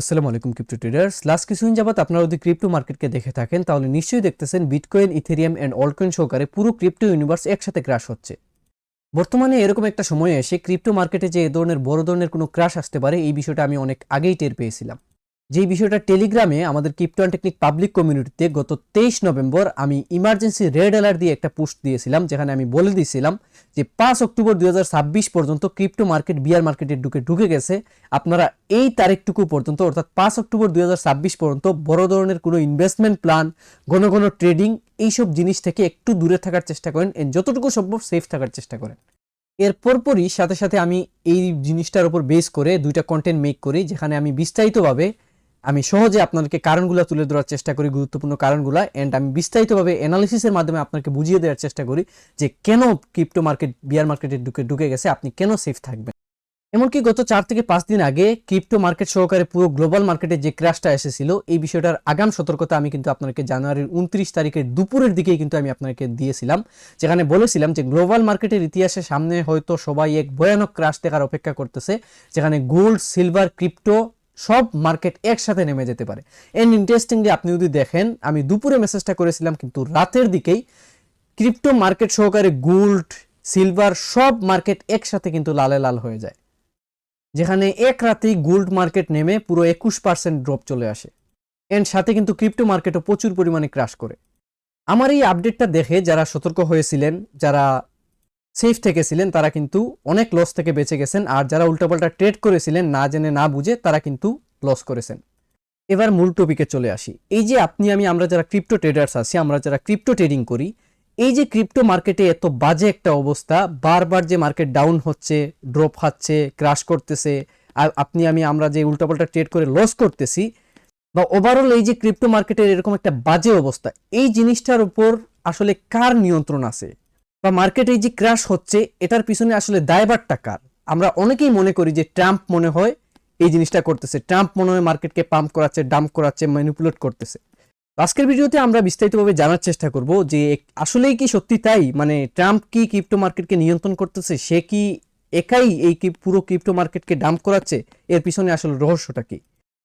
আসসালামু আলাইকুম crypto traders last কিছুদিন যাবত আপনারা যদি ক্রিপ্টো মার্কেটকে দেখে থাকেন, তাহলে নিশ্চয়ই দেখতেছেন বিটকয়েন ইথেরিয়াম অ্যান্ড অলকয়েন সহকারে পুরো ক্রিপ্টো ইউনিভার্স একসাথে ক্রাশ হচ্ছে। বর্তমানে এরকম একটা সময়ে এসে ক্রিপ্টো মার্কেটে যে এ ধরনের, বড় ধরনের কোনো ক্রাশ আসতে পারে, এই বিষয়টা আমি অনেক আগেই টের পেয়েছিলাম। যেই বিষয়টা টেলিগ্রামে আমাদের ক্রিপ্টো অ্যান্ড টেকনিক পাবলিক কমিউনিটিতে গত তেইশ নভেম্বর আমি ইমার্জেন্সি রেড অ্যালার্ট দিয়ে একটা পোস্ট দিয়েছিলাম, যেখানে আমি বলে দিয়েছিলাম যে পাঁচ অক্টোবর দুই হাজার ছাব্বিশ পর্যন্ত ক্রিপ্টো মার্কেট বিয়ার মার্কেটে ঢুকে ঢুকে গেছে। আপনারা এই তারিখটুকু পর্যন্ত, অর্থাৎ পাঁচ অক্টোবর দুই হাজার ছাব্বিশ পর্যন্ত বড় ধরনের কোনো ইনভেস্টমেন্ট প্ল্যান ঘন ঘন ট্রেডিং এইসব জিনিস থেকে একটু দূরে থাকার চেষ্টা করেন যতটুকু সম্ভব সেফ থাকার চেষ্টা করেন। এর পরপরই সাথে সাথে আমি এই জিনিসটার উপর বেস করে দুইটা কন্টেন্ট মেক করি, যেখানে আমি বিস্তারিতভাবে আমি সহজে আপনাদেরকে কারণগুলো তুলে ধরার চেষ্টা করি, গুরুত্বপূর্ণ কারণগুলো অ্যান্ড আমি বিস্তারিতভাবে অ্যানালিসিসের মাধ্যমে আপনাকে বুঝিয়ে দেওয়ার চেষ্টা করি যে কেন ক্রিপ্টো মার্কেট বিয়ার মার্কেটে ঢুকে ঢুকে গেছে, আপনি কেন সেফ থাকবেন। এমনকি গত চার থেকে পাঁচ দিন আগে ক্রিপ্টো মার্কেট সহকারে পুরো গ্লোবাল মার্কেটে যে ক্র্যাশটা এসেছিল, এই বিষয়টার আগাম সতর্কতা আমি কিন্তু আপনাকে জানুয়ারির উনত্রিশ তারিখের দুপুরের দিকেই কিন্তু আমি আপনাকে দিয়েছিলাম, যেখানে বলেছিলাম যে গ্লোবাল মার্কেটের ইতিহাসে সামনে হয়তো সবাই এক ভয়ানক ক্রাশ দেখার অপেক্ষা করতেছে, যেখানে গোল্ড সিলভার ক্রিপ্টো সব মার্কেট একসাথে নেমে যেতে পারে। এন্ড ইন্টারেস্টিংলি আপনি যদি দেখেন, আমি দুপুরে মেসেজটা করেছিলাম, কিন্তু রাতের দিকেই ক্রিপ্টো মার্কেট সহকারে গোল্ড সিলভার সব মার্কেট একসাথে কিন্তু লালে লাল হয়ে যায়। যেখানে এক রাতেই গোল্ড মার্কেট নেমে পুরো একুশ পার্সেন্ট ড্রপ চলে আসে। এন্ড সাথে কিন্তু ক্রিপ্টো মার্কেটও প্রচুর পরিমাণে ক্রাশ করে। আমার এই আপডেটটা দেখে যারা সতর্ক হয়েছিলেন, যারা সেফ থেকেছিলেন, তারা কিন্তু অনেক লস থেকে বেঁচে গেছেন। আর যারা উল্টাপাল্টা ট্রেড করেছিলেন, না জেনে না বুঝে তারা কিন্তু লস করেছেন। এবার মূল টপিকে চলে আসি। এই যে আপনি, আমি, আমরা যারা ক্রিপ্টো ট্রেডার্স আছি, আমরা যারা ক্রিপ্টো ট্রেডিং করি, এই যে ক্রিপ্টো মার্কেটে এত বাজে একটা অবস্থা, বারবার যে মার্কেট ডাউন হচ্ছে ড্রপ খাচ্ছে ক্রাশ করতেছে, আর আপনি, আমি, আমরা যে উল্টাপাল্টা ট্রেড করে লস করতেছি, বা ওভারঅল এই যে ক্রিপ্টো মার্কেটের এরকম একটা বাজে অবস্থা, এই জিনিসটার উপর আসলে কার নিয়ন্ত্রণ আছে? বা মার্কেটে যে ক্র্যাশ হচ্ছে, এটার পিছনে আসলে দায়বারটা কার? আমরা অনেকেই মনে করি যে ট্রাম্প মনে হয় এই জিনিসটা করতেছে। ট্রাম্প মনে হয় মার্কেটকে পাম্প করাচ্ছে ডাম্প করাচ্ছে ম্যানিপুলেট করতেছে। আজকের ভিডিওতে আমরা বিস্তারিতভাবে জানার চেষ্টা করব যে আসলেই কি সত্যি তাই? মানে ট্রাম্প কি ক্রিপ্টো মার্কেটকে নিয়ন্ত্রণ করতেছে? সে কি একাই এই পুরো ক্রিপ্টো মার্কেটকে ডাম্প করাচ্ছে? এর পিছনে আসলে রহস্যটা কি?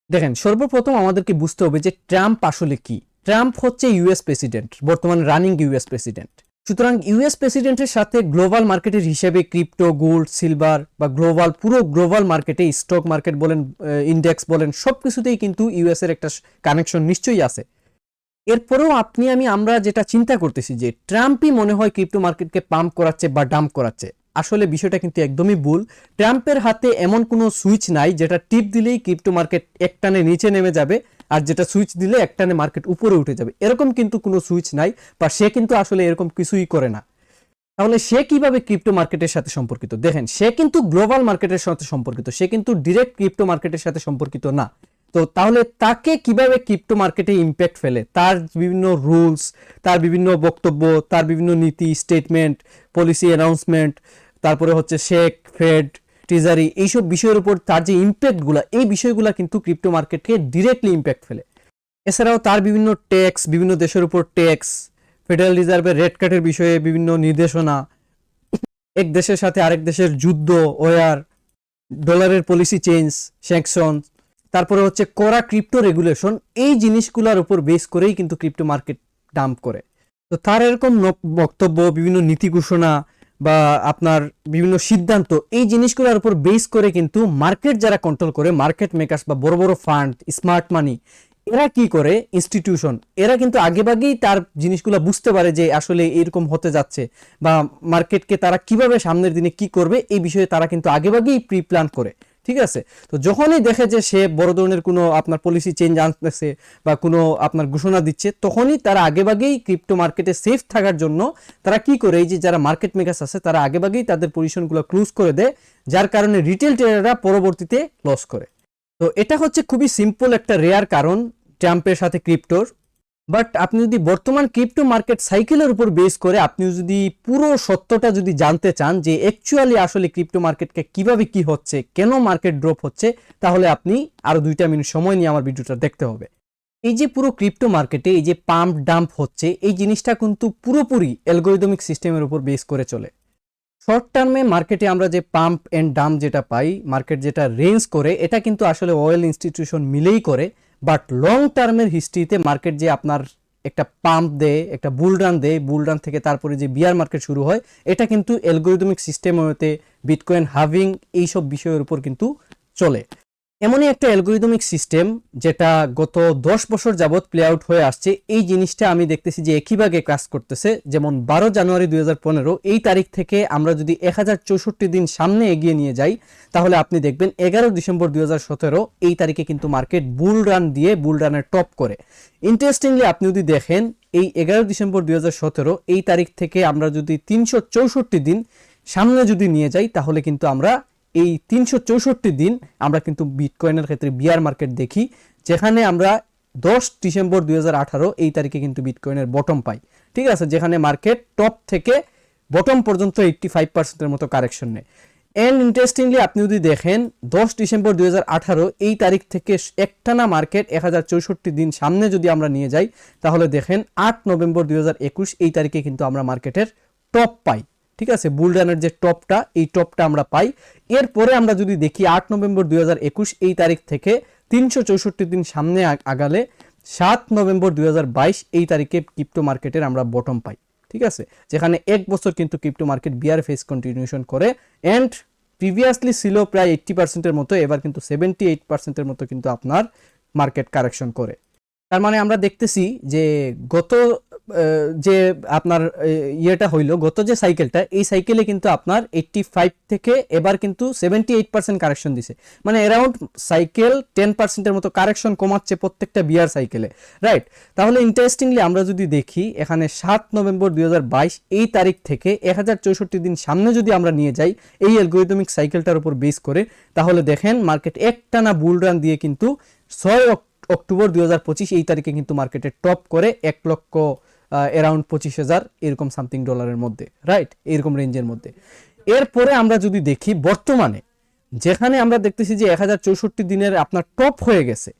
দেখেন, সর্বপ্রথম আমাদেরকে বুঝতে হবে যে ট্রাম্প আসলে কি। ট্রাম্প হচ্ছে ইউএস প্রেসিডেন্ট বর্তমান রানিং ইউএস প্রেসিডেন্ট সুতরাং ইউএস প্রেসিডেন্টের সাথে গ্লোবাল মার্কেটের হিসেবে ক্রিপ্টো গোল্ড সিলভার বা গ্লোবাল পুরো গ্লোবাল মার্কেটে স্টক মার্কেট বলেন ইন্ডেক্স বলেন সব কিছুতেই কিন্তু ইউএস এর একটা কানেকশন নিশ্চয়ই আছে। এরপরেও আপনি, আমি, আমরা যেটা চিন্তা করতেছি যে ট্রাম্পই মনে হয় ক্রিপ্টো মার্কেটকে পাম্প করাচ্ছে বা ডাম্প করাচ্ছে। আসলে বিষয়টা কিন্তু একদমই ভুল। ট্রাম্পের হাতে এমন কোনো সুইচ নাই যেটা টিপ দিলেই ক্রিপ্টো মার্কেট একটানে নিচে নেমে যাবে। আর যেটা সুইচ দিলে একটানে মার্কেট উপরে উঠে যাবে। এরকম কিন্তু কোনো সুইচ নাই, বা সে কিন্তু আসলে এরকম কিছুই করে না। তাহলে সে কীভাবে ক্রিপ্টো মার্কেটের সাথে সম্পর্কিত? দেখেন, সে কিন্তু গ্লোবাল মার্কেটের সাথে সম্পর্কিত, সে কিন্তু ডিরেক্ট ক্রিপ্টো মার্কেটের সাথে সম্পর্কিত না। তো তাহলে তাকে কীভাবে ক্রিপ্টো মার্কেটে ইম্প্যাক্ট ফেলে? তার বিভিন্ন রুলস তার বিভিন্ন বক্তব্য, তার বিভিন্ন নীতি স্টেটমেন্ট পলিসি অ্যানাউন্সমেন্ট তারপরে হচ্ছে শেক ফেড ট্রেজারি এইসব বিষয়ের উপর তার যে ইম্প্যাক্টগুলো এই বিষয়গুলো কিন্তু ক্রিপ্টো মার্কেটকে ডিরেক্টলি ইম্প্যাক্ট ফেলে। এছাড়াও তার বিভিন্ন ট্যাক্স বিভিন্ন দেশের উপর ট্যাক্স ফেডারেল রিজার্ভের রেড কার্ডের বিষয়ে বিভিন্ন নির্দেশনা, এক দেশের সাথে আরেক দেশের যুদ্ধ, ওয়ার ডলারের পলিসি চেঞ্জ স্যাংশন তারপরে হচ্ছে করা ক্রিপ্টো রেগুলেশন এই জিনিসগুলোর উপর বেস করেই কিন্তু ক্রিপ্টো মার্কেট ডাম্প করে। তো তার এরকম বক্তব্য, বিভিন্ন নীতি ঘোষণা বা আপনার বিভিন্ন সিদ্ধান্ত, এই জিনিসগুলোর উপর বেস করে কিন্তু মার্কেট যারা কন্ট্রোল করে মার্কেট মেকার্স বা বড় বড় ফান্ড স্মার্ট মানি এরা কি করে? ইনস্টিটিউশন এরা কিন্তু আগেভাগেই তার জিনিসগুলো বুঝতে পারে যে আসলে এরকম হতে যাচ্ছে বা মার্কেটকে তারা কীভাবে সামনের দিনে কি করবে, এই বিষয়ে তারা কিন্তু আগেভাগেই প্রি প্ল্যান করে। ঠিক আছে? তো যখনই দেখে যে সে বড় ধরনের কোনো আপনার পলিসি চেঞ্জ আনতেছে বা কোনো আপনার ঘোষণা দিচ্ছে, তখনই তারা আগেভাগেই ক্রিপ্টো মার্কেটে সেফ থাকার জন্য তারা কি করে? এই যে যারা মার্কেট মেকার্স আছে, তারা আগেভাগেই তাদের পজিশনগুলো ক্লোজ করে দেয়, যার কারণে রিটেল ট্রেডাররা পরবর্তীতে লস করে। তো এটা হচ্ছে খুবই সিম্পল একটা রেয়ার কারণ ট্রাম্পের সাথে ক্রিপ্টোর বাট আপনি যদি বর্তমান ক্রিপ্টো মার্কেট সাইকেলের উপর বেস করে, আপনি যদি পুরো সত্যটা যদি জানতে চান যে অ্যাকচুয়ালি আসলে ক্রিপ্টো মার্কেটকে কীভাবে কি হচ্ছে, কেন মার্কেট ড্রপ হচ্ছে, তাহলে আপনি আরও দুইটা মিনিট সময় নিয়ে আমার ভিডিওটা দেখতে হবে। এই যে পুরো ক্রিপ্টো মার্কেটে এই যে পাম্প ডাম্প হচ্ছে, এই জিনিসটা কিন্তু পুরোপুরি অ্যালগোরিদমিক সিস্টেমের উপর বেস করে চলে। শর্ট টার্মে মার্কেটে আমরা যে পাম্প এন্ড ডাম্প যেটা পাই মার্কেট যেটা রেঞ্জ করে, এটা কিন্তু আসলে অয়েল ইনস্টিটিউশন মিলেই করে। বাট লং টার্মের হিস্ট্রিতে মার্কেট যে আপনার একটা পাম্প দেয়, একটা বুলরান দেয় বুলরান থেকে তারপরে যে বিয়ার মার্কেট শুরু হয়, এটা কিন্তু অ্যালগোরিদমিক সিস্টেম হতে বিটকয়েন হাভিং এইসব বিষয়ের উপর কিন্তু চলে। এমনই একটা অ্যালগোরিদমিক সিস্টেম যেটা গত দশ বছর যাবৎ প্লে আউট হয়ে আসছে। এই জিনিসটা আমি দেখতেছি যে একই ভাগে কাজ করতেছে। যেমন বারো জানুয়ারি দুই হাজার পনেরো, এই তারিখ থেকে আমরা যদি এক হাজার চৌষট্টি দিন সামনে এগিয়ে নিয়ে যাই, তাহলে আপনি দেখবেন এগারো ডিসেম্বর দুই হাজার সতেরো, এই তারিখে কিন্তু মার্কেট বুল রান দিয়ে বুল রানের টপ করে। ইন্টারেস্টিংলি আপনি যদি দেখেন, এই এগারো ডিসেম্বর দুই হাজার সতেরো, এই তারিখ থেকে আমরা যদি তিনশো চৌষট্টি দিন সামনে যদি নিয়ে যাই, তাহলে কিন্তু আমরা এই তিনশো চৌষট্টি দিন আমরা কিন্তু বিটকয়েনের ক্ষেত্রে বিয়ার মার্কেট দেখি, যেখানে আমরা দশ ডিসেম্বর দুই হাজার আঠারো এই তারিখে কিন্তু বিটকয়েনের বটম পাই। ঠিক আছে? যেখানে মার্কেট টপ থেকে বটম পর্যন্ত এইট্টি ফাইভ পার্সেন্টের মতো কারেকশন নেয়। অ্যান্ড ইন্টারেস্টিংলি আপনি যদি দেখেন, দশ ডিসেম্বর দুই হাজার আঠারো এই তারিখ থেকে একটানা মার্কেট এক হাজার চৌষট্টি দিন সামনে যদি আমরা নিয়ে যাই, তাহলে দেখেন আট নভেম্বর দুই হাজার একুশ এই তারিখে কিন্তু আমরা মার্কেটের টপ পাই। ঠিক আছে, বুলডানের যে টপটা, এই টপটা আমরা পাই। এরপরে আমরা যদি দেখি আট নভেম্বর দুই হাজার একুশ, এই তারিখ থেকে তিনশো চৌষট্টি দিন সামনে আগ- আগালে সাত নভেম্বর দুই এই তারিখে ক্রিপ্টো মার্কেটের আমরা বটম পাই। ঠিক আছে? যেখানে এক বছর কিন্তু crypto market bear phase continuation করে। অ্যান্ড প্রিভিয়াসলি ছিল প্রায় এইট্টি পার্সেন্টের মতো, এবার কিন্তু সেভেন্টি এইট পার্সেন্টের মতো কিন্তু আপনার মার্কেট কারেকশন করে। তার মানে আমরা দেখতেছি যে গত যে আপনার ইয়েটা হইল, গত যে সাইকেলটা এই সাইকেলে কিন্তু আপনার এইট্টি ফাইভ থেকে এবার কিন্তু সেভেন্টি এইট পার্সেন্ট কারেকশন দিছে। মানে অ্যারাউন্ড সাইকেল টেন পার্সেন্টের মতো কারেকশন কমাচ্ছে প্রত্যেকটা বিয়ার সাইকেলে রাইট তাহলে ইন্টারেস্টিংলি আমরা যদি দেখি, এখানে সাত নভেম্বর দু হাজার বাইশ, এই তারিখ থেকে এক হাজার চৌষট্টি দিন সামনে যদি আমরা নিয়ে যাই, এই অ্যালগোরিদমিক সাইকেলটার উপর বেস করে, তাহলে দেখেন মার্কেট একটানা বুল রান দিয়ে কিন্তু ছয় অক- অক্টোবর দু হাজার পঁচিশ, এই তারিখে কিন্তু মার্কেটে টপ করে এক লক্ষ অ্যারাউন্ড পঁচিশ হাজার, এরকম সামথিং ডলারের মধ্যে রাইট এরকম রেঞ্জের মধ্যে। এরপরে আমরা যদি দেখি বর্তমানে, যেখানে আমরা দেখতেছি যে এক হাজার চৌষট্টি দিনের আপনার টপ হয়ে গেছে,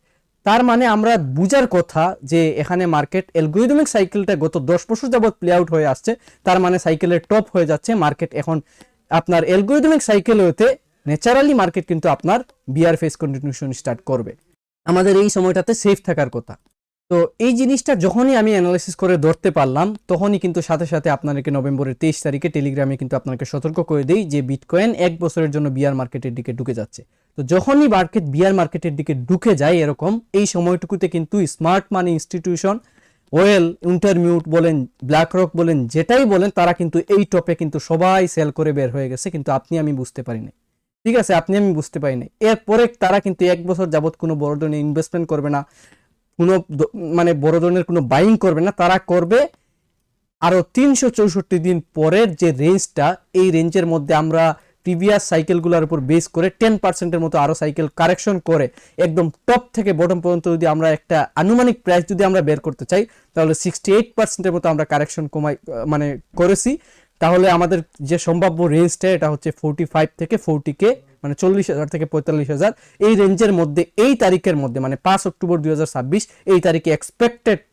তার মানে আমরা বুঝার কথা যে এখানে মার্কেট অ্যালগোরিদমিক সাইকেলটা গত দশ বছর যাবত প্লে আউট হয়ে আসছে, তার মানে সাইকেলের টপ হয়ে যাচ্ছে মার্কেট এখন আপনার অ্যালগোরিদমিক সাইকেল হতে ন্যাচারালি মার্কেট কিন্তু আপনার বিয়ার ফেস কন্টিনিউশন স্টার্ট করবে। আমাদের এই সময়টাতে সেফ থাকার কথা। তো এই জিনিসটা যখনই আমি অ্যানালাইসিস করে ধরতে পারলাম, তখনই কিন্তু সাথে সাথে আপনাদেরকে নভেম্বরের তেইশ তারিখে টেলিগ্রামে কিন্তু আপনাকে সতর্ক করে দেই যে বিটকয়েন এক বছরের জন্য বিয়ার মার্কেটের দিকে ঢুকে যাচ্ছে। তো যখনই মার্কেট বিয়ার মার্কেটের দিকে ঢুকে যায় এরকম, এই সময়টুকুতে কিন্তু স্মার্ট মানি ইনস্টিটিউশন ওয়েল ইন্টারমিউট বলেন ব্ল্যাক রক বলেন, যেটাই বলেন, তারা কিন্তু এই টপে কিন্তু সবাই সেল করে বের হয়ে গেছে, কিন্তু আপনি আমি বুঝতে পারিনি ঠিক আছে, আপনি আমি বুঝতে পারি পারিনি এরপরে তারা কিন্তু এক বছর যাবত কোনো বড় ধরনের ইনভেস্টমেন্ট করবে না। কোনো মানে বড় ধরনের কোনো বাইং করবে না, তারা করবে আরও তিনশো চৌষট্টি দিন পরের যে রেঞ্জটা এই রেঞ্জের মধ্যে আমরা প্রিভিয়াস সাইকেলগুলোর উপর বেস করে টেন পার্সেন্টের মতো আরও সাইকেল কারেকশন করে একদম টপ থেকে বটম পর্যন্ত যদি আমরা একটা আনুমানিক প্রাইস যদি আমরা বের করতে চাই, তাহলে সিক্সটি এইট পার্সেন্টের মতো আমরা কারেকশন কমাই মানে করেছি। তাহলে আমাদের যে সম্ভাব্য রেঞ্জটা এটা হচ্ছে ফোরটি ফাইভ থেকে ফোরটি কে মানে চল্লিশ হাজার থেকে পঁয়তাল্লিশ হাজার। এই রেঞ্জের মধ্যে, এই তারিখের মধ্যে মানে পাঁচ অক্টোবর দু হাজার ছাব্বিশ, এই তারিখে এক্সপেক্টেড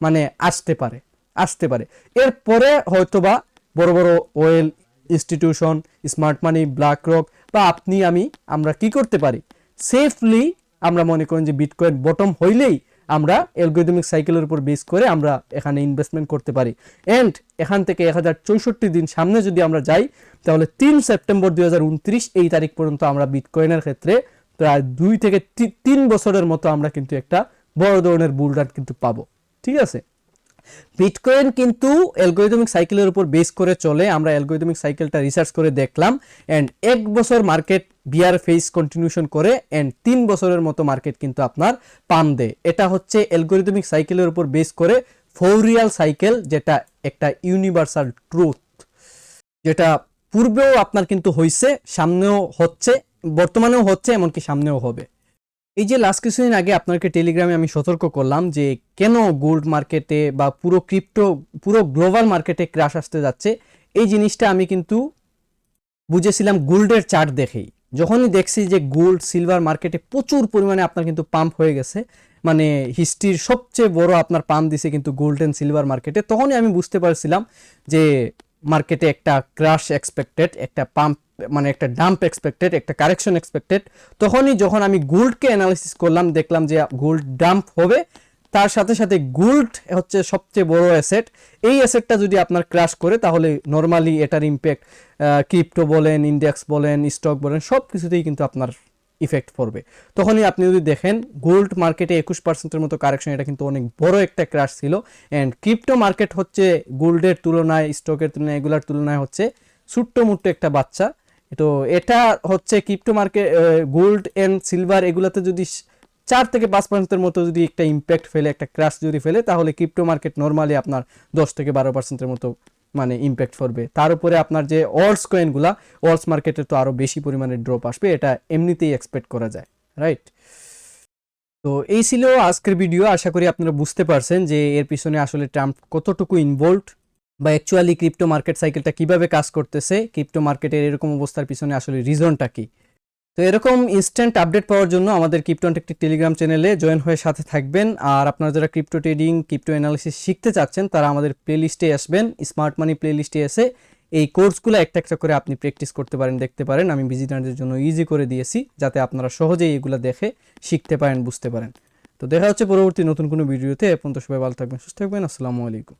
মানে আসতে পারে আসতে পারে। এরপরে হয়তোবা বড় বড় whale institution smart money BlackRock বা আপনি, আমি, আমরা কি করতে পারি? সেফলি আমরা মনে করেন যে বিটকয়েন বটম হইলেই আমরা অ্যালগোরিদমিক সাইকেলের উপর বেস করে আমরা এখানে ইনভেস্টমেন্ট করতে পারি। এন্ড এখান থেকে এক হাজার চৌষট্টি দিন সামনে যদি আমরা যাই, তাহলে তিন সেপ্টেম্বর দুই হাজার উনত্রিশ এই তারিখ পর্যন্ত আমরা বিটকয়েনের ক্ষেত্রে প্রায় দুই থেকে তিন বছরের মতো আমরা কিন্তু একটা বড় ধরনের বুলরাট কিন্তু পাবো। ঠিক আছে? বিটকয়েন কিন্তু অ্যালগোরিদমিক সাইকেলের উপর বেস করে চলে। আমরা অ্যালগোরিদমিক সাইকেলটা রিসার্চ করে দেখলাম। অ্যান্ড এক বছর মার্কেট বিয়ার ফেস কন্টিনিউশন করে অ্যান্ড তিন বছরের মতো মার্কেট কিন্তু আপনার পান দেয়। এটা হচ্ছে অ্যালগোরিদমিক সাইকেলের উপর বেস করে ফৌরিয়াল সাইকেল যেটা একটা ইউনিভার্সাল ট্রুথ যেটা পূর্বেও আপনার কিন্তু হয়েছে সামনেও হচ্ছে, বর্তমানেও হচ্ছে, এমনকি সামনেও হবে। এই যে লাস্ট কিছুদিন আগে আপনাকে টেলিগ্রামে আমি সতর্ক করলাম যে কেন গোল্ড মার্কেটে বা পুরো ক্রিপ্টো পুরো গ্লোবাল মার্কেটে ক্রাশ আসতে যাচ্ছে, এই জিনিসটা আমি কিন্তু বুঝেছিলাম গোল্ডের চার্ট দেখেই। যখনই দেখছি যে গোল্ড সিলভার মার্কেটে প্রচুর পরিমাণে আপনার কিন্তু পাম্প হয়ে গেছে মানে হিস্ট্রির সবচেয়ে বড় আপনার পাম্প দিছে কিন্তু গোল্ড অ্যান্ড সিলভার মার্কেটে তখনই আমি বুঝতে পারছিলাম যে মার্কেটে একটা ক্রাশ এক্সপেক্টেড একটা পাম্প মানে একটা ডাম্প এক্সপেক্টেড একটা কারেকশন এক্সপেক্টেড তখনই যখন আমি গোল্ডকে অ্যানালিসিস করলাম, দেখলাম যে গোল্ড ডাম্প হবে তার সাথে সাথে গোল্ড হচ্ছে সবচেয়ে বড় অ্যাসেট এই অ্যাসেটটা যদি আপনার ক্রাশ করে, তাহলে নর্মালি এটার ইম্প্যাক্ট ক্রিপ্টো বলেন ইন্ডেক্স বলেন স্টক বলেন সব কিছুতেই কিন্তু আপনার ইফেক্ট পড়বে। তখনই আপনি যদি দেখেন গোল্ড মার্কেটে একুশ পার্সেন্টের মতো কারেকশন এটা কিন্তু অনেক বড় একটা ক্রাশ ছিল। অ্যান্ড ক্রিপ্টো মার্কেট হচ্ছে গোল্ডের তুলনায় স্টকের তুলনায়, এগুলার তুলনায় হচ্ছে ছোট্ট মুট্ট একটা বাচ্চা। তো এটা হচ্ছে crypto market gold and silver এগুলাতে যদি চার থেকে পাঁচ পার্সেন্টের মতো যদি একটা ইম্প্যাক্ট ফেলে, একটা ক্রাশ যদি ফেলে, তাহলে ক্রিপ্টো মার্কেট নর্মালি আপনার দশ থেকে বারো পার্সেন্টের মতো মানে ইম্প্যাক্ট করবে। তার উপরে আপনার যে অলস কয়েনগুলা অলস মার্কেটে তো আরও বেশি পরিমাণে ড্রপ আসবে, এটা এমনিতেই এক্সপেক্ট করা যায় রাইট তো এই ছিল আজকের ভিডিও আশা করি আপনারা বুঝতে পারছেন যে এর পিছনে আসলে ট্রাম্প কতটুকু ইনভলভড বা অ্যাকচুয়ালি ক্রিপ্টো মার্কেট সাইকেলটা কীভাবে কাজ করতেছে ক্রিপ্টো মার্কেটের এরকম অবস্থার পিছনে আসলে রিজনটা কি। তো এরকম ইনস্ট্যান্ট আপডেট পাওয়ার জন্য আমাদের ক্রিপ্টো একটি টেলিগ্রাম চ্যানেলে জয়েন হয়ে সাথে থাকবেন। আর আপনারা যারা ক্রিপ্টো ট্রেডিং ক্রিপ্টো অ্যানালিসিস শিখতে চাচ্ছেন, তারা আমাদের প্লেলিস্টে আসবেন। স্মার্ট মানি প্লেলিস্টে এসে এই কোর্সগুলো একটা একটা করে আপনি প্র্যাকটিস করতে পারেন, দেখতে পারেন। আমি বিজিটারদের জন্য ইজি করে দিয়েছি, যাতে আপনারা সহজেই এগুলো দেখে, শিখতে পারেন, বুঝতে পারেন। তো দেখা হচ্ছে পরবর্তী নতুন কোনো ভিডিওতে এ পর্যন্ত সবাই ভালো থাকবেন, সুস্থ থাকবেন। আসসালামু আলাইকুম।